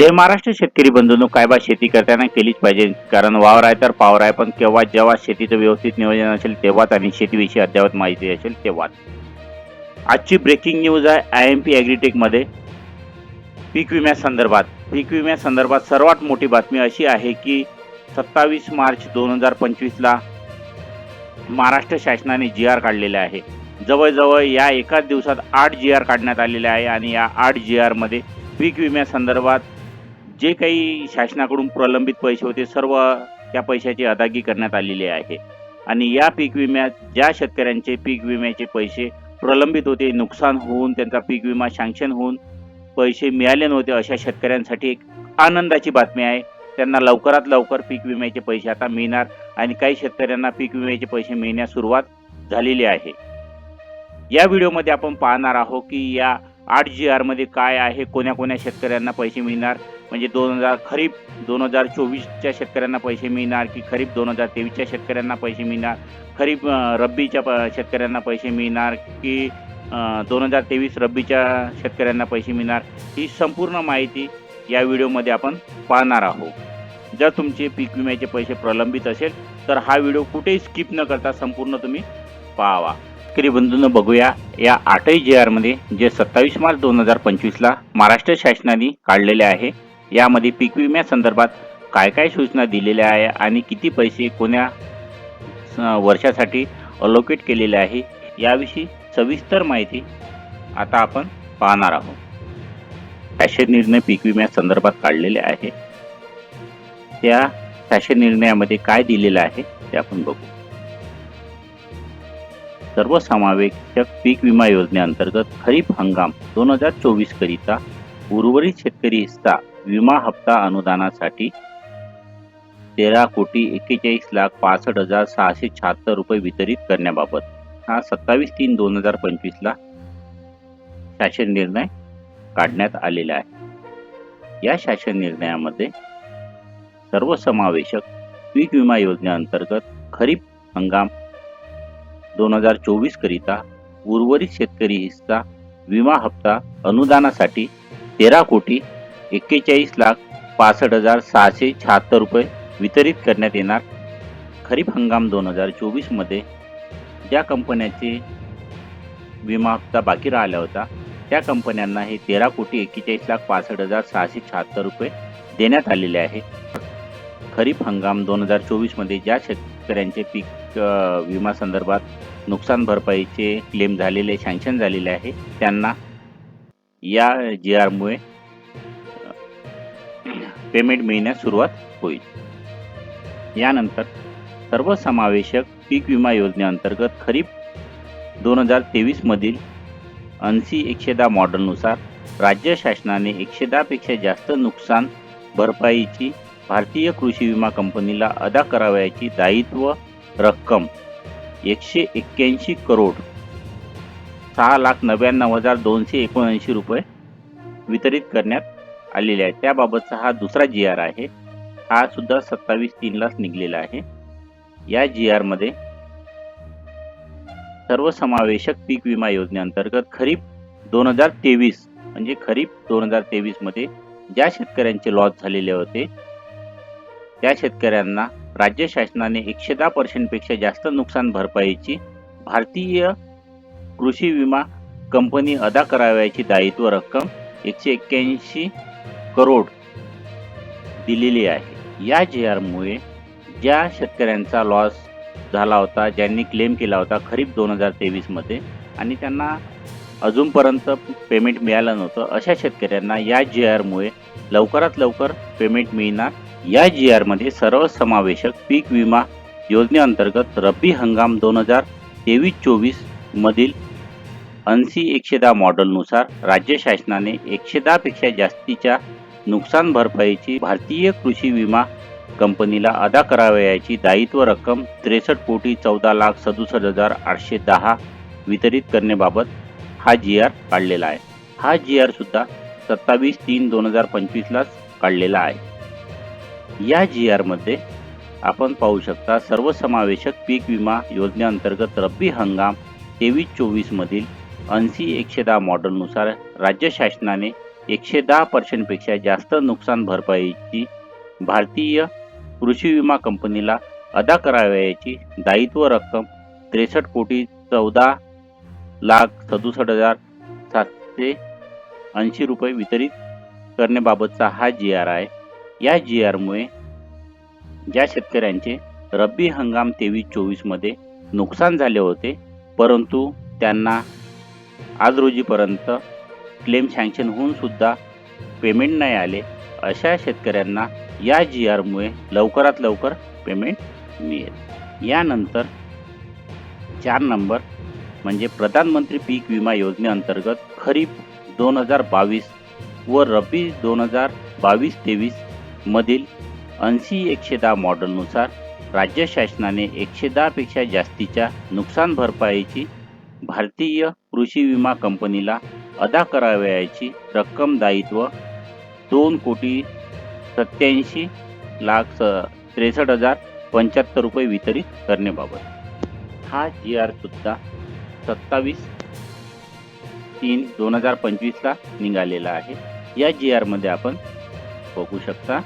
जय महाराष्ट्र शेतकरी बंधूंनो काय बा शेती करताना केलीच पाहिजे. कारण वावर आहे तर पावर आहे पण केव्हा जेव्हा शेतीचं व्यवस्थित नियोजन असेल तेव्हाच आणि शेतीविषयी अद्ययावत माहिती असेल तेव्हाच. आजची ब्रेकिंग न्यूज आहे आय एम पी ॲग्रीटेकमध्ये पीक विम्यासंदर्भात पीक विम्यासंदर्भात सर्वात मोठी बातमी अशी आहे की सत्तावीस मार्च दोन हजार पंचवीसला महाराष्ट्र शासनाने जी आर काढलेले आहे. जवळजवळ या एकाच दिवसात आठ जी आर काढण्यात आलेले आहे आणि या आठ जी आरमध्ये पीक विम्यासंदर्भात जे काही शासनाकडून प्रलंबित पैसे होते सर्व त्या पैशाची अदागी करण्यात आलेली आहे. आणि या पीक विम्यात ज्या शेतकऱ्यांचे पीक विम्याचे पैसे प्रलंबित होते नुकसान होऊन त्यांचा पीक विमा सँक्शन होऊन पैसे मिळाले नव्हते अशा शेतकऱ्यांसाठी एक आनंदाची बातमी आहे. त्यांना लवकरात लवकर पीक विम्याचे पैसे आता मिळणार आणि काही शेतकऱ्यांना पीक विम्याचे पैसे मिळण्यास सुरुवात झालेली आहे. या व्हिडिओमध्ये आपण पाहणार आहोत की या आठ जी आरमध्ये काय आहे कोण्या कोण्या शेतकऱ्यांना पैसे मिळणार म्हणजे दोन हजार खरीप दोन हजार चोवीसच्या शेतकऱ्यांना पैसे मिळणार की खरीप दोन हजार तेवीसच्या शेतकऱ्यांना पैसे मिळणार खरीप रब्बीच्या प शेतकऱ्यांना पैसे मिळणार की दोन हजार तेवीस रब्बीच्या शेतकऱ्यांना पैसे मिळणार ही संपूर्ण माहिती या व्हिडिओमध्ये आपण पाहणार आहोत. जर तुमचे पीक विम्याचे पैसे प्रलंबित असेल तर हा व्हिडिओ कुठेही स्किप न करता संपूर्ण तुम्ही पाहावा. शेतकरी बंधूंनो बघूया या आठही जे आरमध्ये जे सत्तावीस मार्च दोन हजार पंचवीसला महाराष्ट्र शासनाने काढलेले आहे. यामध्ये पीक विम्यासंदर्भात काय काय सूचना दिलेल्या आहे आणि किती पैसे कोण्या वर्षासाठी अलोकेट केलेले आहे याविषयी सविस्तर माहिती आता आपण पाहणार आहोत. फॅशन निर्णय पीक विम्यासंदर्भात काढलेले आहे. त्या फॅशन निर्णयामध्ये काय दिलेलं आहे ते आपण बघू. सर्वसमावेशक पीक विमा योजनेअंतर्गत खरीप हंगाम दोन हजार चोवीस करिता उर्वरित शेतकरी हिस्सा विमा हप्ता अनुदानासाठी तेरा कोटी एक्केचाळीस लाख पासष्ट हजार सहाशे शहात्तर रुपये वितरित करण्याबाबत हा सत्तावीस तीन दोन हजार पंचवीसला शासन निर्णय काढण्यात आलेला आहे. या शासन निर्णयामध्ये सर्वसमावेशक पीक विमा योजनेअंतर्गत खरीप हंगाम दोन हजार चोवीस करिता उर्वरित शेतकरी हिस्सा विमा हप्ता अनुदानासाठी तेरा कोटी एक्केचाळीस लाख पासष्ट हजार सहाशे शहात्तर रुपये वितरित करण्यात येणार. खरीप हंगाम दोन हजार चोवीसमध्ये ज्या कंपन्याचे विमा हप्ता बाकी राहिला होता त्या कंपन्यांना हे तेरा कोटी एक्केचाळीस लाख पासष्ट हजार सहाशे शहात्तर रुपये देण्यात आलेले आहे. खरीप हंगाम दोन हजार चोवीसमध्ये ज्या शेतकऱ्यांचे पीक विमा संदर्भात नुकसान भरपाईचे क्लेम झालेले सँक्शन झालेले आहे त्यांना या जी आरमुळे पेमेंट मिळण्यास सुरुवात होईल. यानंतर सर्वसमावेशक पीक विमा योजनेअंतर्गत खरीप दोन हजार तेवीसमधील ऐंशी एकशे दहा मॉडेलनुसार राज्य शासनाने एकशे दहापेक्षा जास्त नुकसान भरपाईची भारतीय कृषी विमा कंपनीला अदा करावयाची दायित्व रक्कम एकशे एक्क्याऐंशी करोड सहा लाख नव्याण्णव हजार दोनशे एकोणऐंशी रुपये वितरित करण्यात आलेले आहे त्याबाबतचा हा दुसरा जी आर आहे. हा सुद्धा सत्तावीस तीनलाच निघलेला आहे. या जी आरमध्ये सर्वसमावेशक पीक विमा योजनेअंतर्गत खरीप दोन हजार तेवीस म्हणजे खरीप दोन हजार तेवीसमध्ये ज्या शेतकऱ्यांचे लॉस झालेले होते त्या शेतकऱ्यांना राज्य शासनाने एकशे दहा पर्सेंटपेक्षा जास्त नुकसान भरपाईची भारतीय कृषी विमा कंपनी अदा करावयाची दायित्व रक्कम एकशे एक्क्याऐंशी करोड दिलेली आहे. या जी आरमुळे ज्या शेतकऱ्यांचा लॉस झाला होता ज्यांनी क्लेम केला होता खरीप दोन हजार तेवीसमध्ये आणि त्यांना अजूनपर्यंत पेमेंट मिळालं नव्हतं अशा शेतकऱ्यांना या जी आरमुळे लवकरात लवकर पेमेंट मिळणार. या जी आरमध्ये सर्वसमावेशक पीक विमा योजनेअंतर्गत रब्बी हंगाम दोन हजार तेवीस चोवीसमधील ऐंशी एकशे दहा मॉडेलनुसार राज्य शासनाने एकशे दहापेक्षा जास्तीच्या नुकसान भरपाईची भारतीय कृषी विमा कंपनीला अदा करावयाची दायित्व रक्कम त्रेसष्ट कोटी चौदा लाख सदुसष्ट हजार आठशे दहा वितरित करण्याबाबत हा जी आर काढलेला आहे. हा जी आर सुद्धा सत्तावीस तीन दोन हजार पंचवीसलाच काढलेला आहे. या जी आरमध्ये आपण पाहू शकता सर्वसमावेशक पीक विमा योजनेअंतर्गत रब्बी हंगाम तेवीस चोवीसमधील ऐंशी एकशे दहा मॉडेलनुसार राज्य शासनाने एकशे दहा पर्सेंटपेक्षा जास्त नुकसान भरपाईची भारतीय कृषी विमा कंपनीला अदा करावयाची दायित्व रक्कम त्रेसष्ट कोटी चौदा लाख सदुसष्ट हजार सातशे ऐंशी रुपये वितरित करण्याबाबतचा हा जी आर आहे या जी आरमुळे ज्या शेतकऱ्यांचे रब्बी हंगाम तेवीस चोवीसमध्ये नुकसान झाले होते परंतु त्यांना आज रोजीपर्यंत क्लेम सँक्शन होऊन सुद्धा पेमेंट नाही आले. अशा शेतकऱ्यांना या जी आरमुळे लवकरात लवकर पेमेंट मिळेल. यानंतर चार नंबर म्हणजे प्रधानमंत्री पीक विमा योजनेअंतर्गत खरीप दोन हजार बावीस व रब्बी दोन हजार बावीस तेवीस मधील ऐंशी एकशे दहा मॉडेलनुसार राज्य शासनाने एकशे दहापेक्षा जास्तीच्या नुकसान भरपाईची भारतीय कृषी विमा कंपनीला अदा करावयाची रक्कम दायित्व दोन कोटी सत्याऐंशी लाख स त्रेसष्ट हजार पंच्याहत्तर रुपये वितरित करण्याबाबत. हा जी आर सुद्धा सत्तावीस तीन दोन हजार पंचवीसला निघालेला आहे. या जी आरमध्ये आपण बघू शकता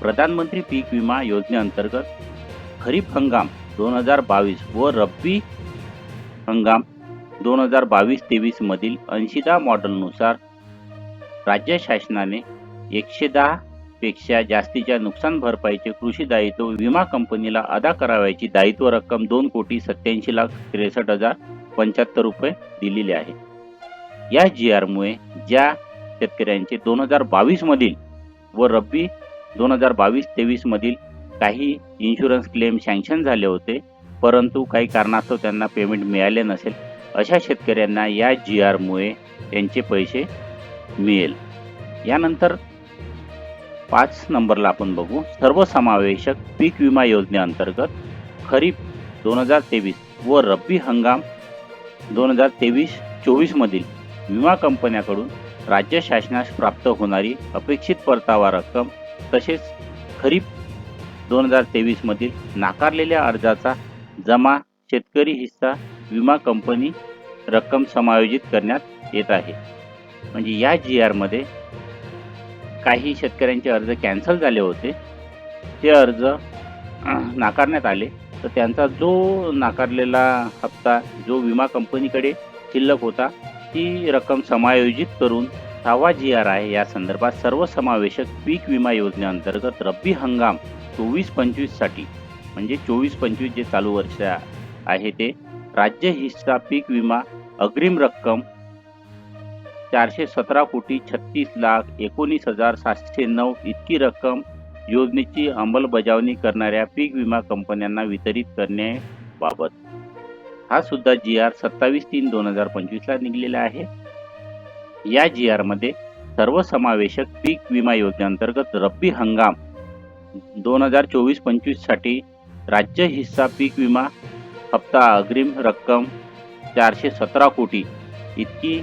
प्रधानमंत्री पीक विमा योजनेअंतर्गत खरीप हंगाम दोन हजार बावीस व रब्बी हंगाम दोन हजार बावीस तेवीस मधील ऐंशी दहा मॉडेलनुसार राज्य शासनाने एकशे दहा पेक्षा जास्तीच्या नुकसान भरपाईचे कृषी दायित्व विमा कंपनीला अदा करावयाची दायित्व रक्कम दोन कोटी सत्याऐंशी लाख त्रेसष्ट हजार पंच्याहत्तर रुपये दिलेले आहे. या जी आरमुळे ज्या शेतकऱ्यांचे दोन हजार बावीस मधील व रब्बी दोन हजार बावीस तेवीस मधील काही इन्शुरन्स क्लेम सँक्शन झाले होते परंतु काही कारणास्तव त्यांना पेमेंट मिळाले नसेल अशा शेतकऱ्यांना या जी आरमुळे त्यांचे पैसे मिळेल. यानंतर पाच नंबरला आपण बघू. सर्वसमावेशक पीक विमा योजनेअंतर्गत खरीप दोन हजार तेवीस व रब्बी हंगाम दोन हजार तेवीस चोवीसमधील विमा कंपन्याकडून राज्य शासनास प्राप्त होणारी अपेक्षित परतावा रक्कम तसेच खरीप दोन हजार तेवीसमधील नाकारलेल्या अर्जाचा जमा शेतकरी हिस्सा विमा कंपनी रक्कम समायोजित करण्यात येत आहे. म्हणजे या जी आरमध्ये काही शेतकऱ्यांचे अर्ज कॅन्सल झाले होते. ते अर्ज नाकारण्यात आले. तर त्यांचा जो नाकारलेला हप्ता जो विमा कंपनीकडे शिल्लक होता ती रक्कम समायोजित करून सहावा जी आर आहे. या संदर्भात सर्वसमावेशक पीक विमा योजनेअंतर्गत रब्बी हंगाम चोवीस पंचवीससाठी म्हणजे चोवीस पंचवीस जे चालू वर्ष आहे ते. राज्य हिस्सा पीक विमा अग्रिम रक्कम चारशे सतरा कोटी छत्तीस लाख एकोणीस हजार सातशे नऊ इतकी रक्कम योजनेची अंमलबजावणी करणाऱ्या पीक विमा कंपन्यांना वितरित करण्याबाबत. हा सुद्धा जी आर सत्तावीस तीन दोन हजार पंचवीसला निघलेला आहे. या जी आरमध्ये सर्वसमावेशक पीक विमा योजनेअंतर्गत रब्बी हंगाम दोन हजार चोवीस पंचवीससाठी राज्य हिस्सा पीक विमा हप्ता अग्रिम रक्कम चारशे सतरा कोटी इतकी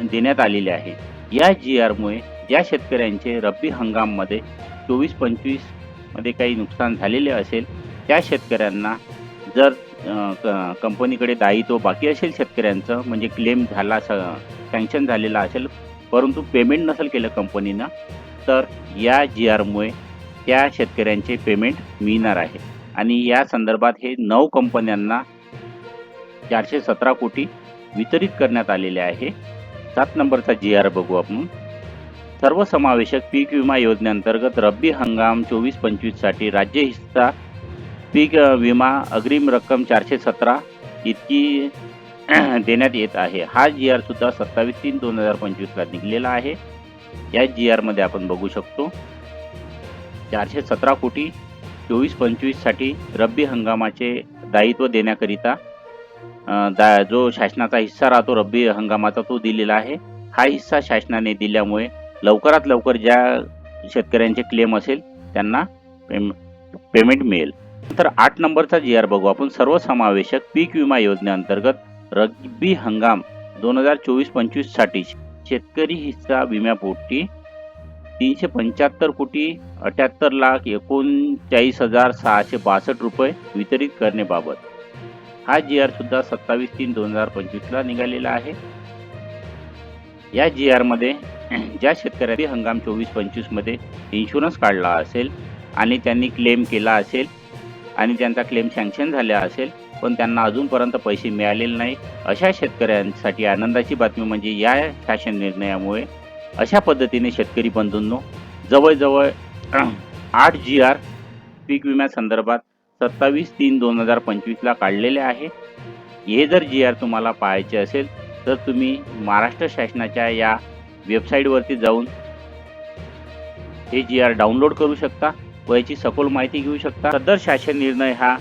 देण्यात आलेली आहे. या जी आरमुळे ज्या शेतकऱ्यांचे रब्बी हंगाममध्ये चोवीस पंचवीसमध्ये काही नुकसान झालेले असेल त्या शेतकऱ्यांना जर क- कंपनीकडे दायित्व बाकी असेल शेतकऱ्यांचं म्हणजे क्लेम झाला सँक्शन झालेला असेल परंतु पेमेंट नसेल केलं कंपनीनं तर या जी आरमुळे त्या शेतकऱ्यांचे पेमेंट मिळणार आहे. आणि या संदर्भात हे नऊ कंपन्यांना चारशे सतरा कोटी वितरित करण्यात आलेले आहे. सात नंबरचा जी आर बघू आपण. सर्वसमावेशक पीक विमा योजनेअंतर्गत रब्बी हंगाम चोवीस पंचवीससाठी राज्य हिस्सा पीक विमा अग्रिम रक्कम चारशे सतरा इतकी देण्यात येत आहे. हा जी आर सुद्धा सत्तावीस तीन दोन हजार पंचवीसला निघलेला आहे. या जी आरमध्ये आपण बघू शकतो. चारशे सतरा कोटी चोवीस पंचवीससाठी रब्बी हंगामाचे दायित्व देण्याकरिता दा जो शासनाचा हिस्सा राहतो रब्बी हंगामाचा तो दिलेला आहे. हा हिस्सा शासनाने दिल्यामुळे लवकरात लवकर ज्या शेतकऱ्यांचे क्लेम असेल त्यांना पेम पेमेंट मिळेल. नंतर आठ नंबरचा जी आर बघू आपण. सर्वसमावेशक पीक विमा योजनेअंतर्गत रब्बी हंगाम दोन हजार चोवीस पंचवीससाठी शेतकरी हिस्सा विम्यापोटी तीनशे पंच्याहत्तर कोटी अठ्याहत्तर लाख एकोणचाळीस हजार सहाशे बासष्ट रुपये वितरित करण्याबाबत. हा जी आर सुद्धा सत्तावीस तीन दोन हजार पंचवीसला निघालेला आहे. या जी आरमध्ये ज्या शेतकऱ्यांनी हंगाम चोवीस पंचवीसमध्ये इन्शुरन्स काढला असेल आणि त्यांनी क्लेम केला असेल आणि त्यांचा क्लेम सँक्शन झाला असेल पण त्यांना अजूनपर्यंत पैसे मिळालेले नाही अशा शेतकऱ्यांसाठी आनंदाची बातमी म्हणजे या शासन निर्णयामुळे अशा पद्धतीने शेतकरी बंधूंनो जवळजवळ आठ जी आर पीक विम्यासंदर्भात सत्तावीस तीन दोन हजार पंचवीसला काढलेले आहे. हे जर जी आर तुम्हाला पाहायचे असेल तर तुम्ही महाराष्ट्र शासनाच्या या वेबसाईटवरती जाऊन हे जी आर डाउनलोड करू शकता व याची सखोल माहिती घेऊ शकता. सदर शासन निर्णय हा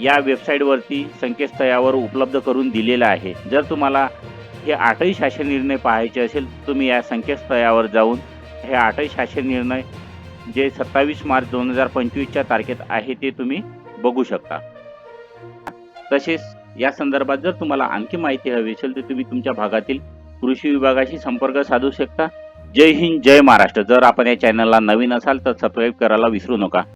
या वेबसाईटवरती संकेतस्थळावर उपलब्ध करून दिलेला आहे. जर तुम्हाला हे आठही शासन निर्णय पाहायचे असेल तुम्ही या संकेतस्थळावर जाऊन हे आठही शासन निर्णय जे सत्तावीस मार्च दोन हजार पंचवीसच्या तारखेत आहे ते तुम्ही बघू शकता. तसेच या संदर्भात जर तुम्हाला आणखी माहिती हवी असेल तर तुम्ही तुमच्या भागातील कृषी विभागाशी संपर्क साधू शकता. जय हिंद जय महाराष्ट्र. जर आपण या चॅनलला नवीन असाल तर सबस्क्राईब करायला विसरू नका.